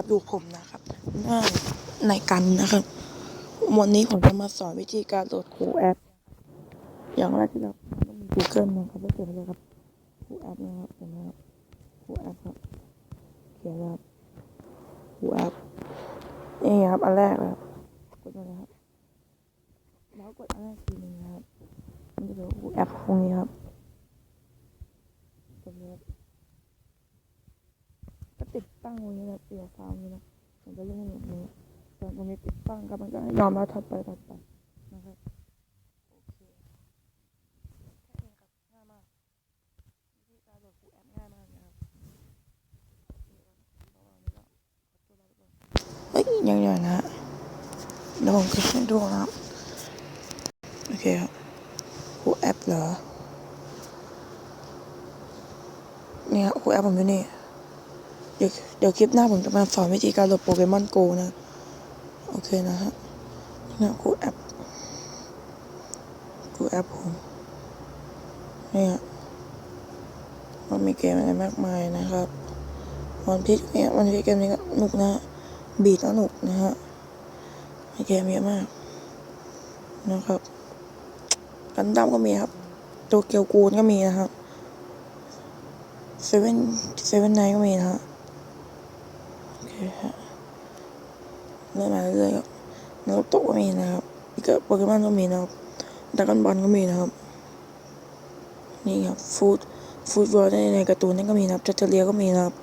ครับอยู่ผมนะครับหน้าในกันนะครับ วันนี้ผมจะมาสอนวิธีการโหลดคูแอป อย่างแรกที่เราต้องมี Google นะครับแล้วเสร็จเลยครับคูแอปนะครับเห็นไหมครับคูแอปครับเขียนเลยครับคูแอปนี่ครับอันแรกเลยครับกดเลยครับแล้วกดอันแรกทีหนึงนะครับมันจะเป็นคูแอปพวกนี้ครับกดเลยครับก็ ติดตั้งไว้นะเสียฟาร์มนี้นะมันจะเล่นแบบนี้ส่วนตรงนี้ติดตั้งครับมันก็ให้ยอมรับถัดไปถัดไปนะครับโอเคแค่นี้ครับง่ายมากวิธีการโหลดคูแอปง่ายมากนะครับเฮ้ยยังอยู่นะฮะเดี๋ยวผมคลิกให้ดูนะครับโอเคครับคูแอปเหรอเนี่ยคูแอปผมอยู่นี่ เดี๋ยวเดี๋ยวคลิปหน้าผมจะมาสอนวิธีการโหลดโปเกมอนโกนะ โอเคนะฮะเนี่ยคูแอปคูแอปผมนี่ยมันมีเกมอะไรมากมายนะครับวันพิกเนี่ยวันพิกเกมนี้ก็หนุกนะฮะบีดก็หนุกนะฮะมีเกมเยอะมาก นะครับกันดั้มก็มีครับโตเกียวกูนก็มีนะครับเซเว่นเซเว่นไนก็มีนะฮะ คฮะเรื่อยมาเรื่อยๆครับนารูโตะก็มีนะครับอีกโปเกมอนก็มีนะครับดราก้อนบอลก็มีนะครับ นี่ครับฟูดฟูดวอลในในการ์ตูนนั่นก็มีนะครับจัตเตอเรียก็มีนะครับ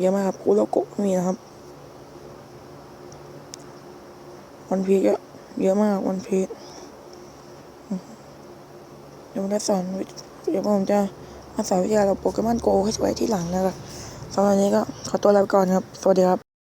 เยอะมากครับคูโรโกะก็มีนะครับวันพีก็เยอะมากวันพีเดี๋ยวผมจะสอนเดี๋ยวผมจะมาสอนวิธีกาเราโปเกมอนโกให้ไว้ที่หลังนะครับ สำหรับวันนี้ก็ขอตัวลาไปก่อนครับ สวัสดีครับ